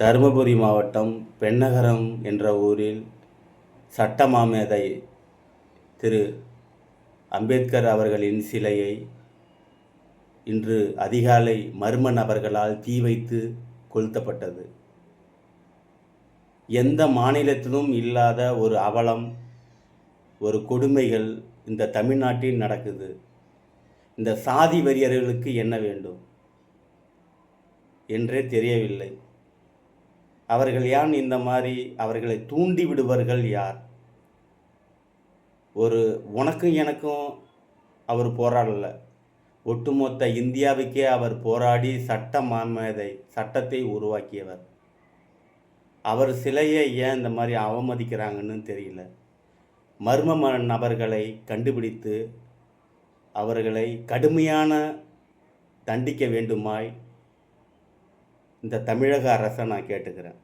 தருமபுரி மாவட்டம் பென்னகரம் என்ற ஊரில் சட்ட மாமேதை திரு அம்பேத்கர் அவர்களின் சிலையை இன்று அதிகாலை மர்ம நபர்களால் தீ வைத்து கொளுத்தப்பட்டது. எந்த மாநிலத்திலும் இல்லாத ஒரு அவலம் ஒரு கொடுமைகள் இந்த தமிழ்நாட்டில் நடக்குது. இந்த சாதி வரியர்களுக்கு என்ன வேண்டும்? என்றே தெரியவில்லை. அவர்கள் ஏன் இந்த மாதிரி அவர்களை தூண்டி விடுவர்கள் யார்? ஒரு உனக்கும் எனக்கும் அவர் போராடல. ஒட்டுமொத்த இந்தியாவுக்கே அவர் போராடி சட்ட மாமேதை சட்டத்தை உருவாக்கியவர். அவர் சிலையை ஏன் இந்த மாதிரி அவமதிக்கிறாங்கன்னு தெரியல. மர்ம நபர்களை கண்டுபிடித்து அவர்களை கடுமையான தண்டிக்க வேண்டுமாய் இந்த தமிழக அரசை நான் கேட்டுக்கிறேன்.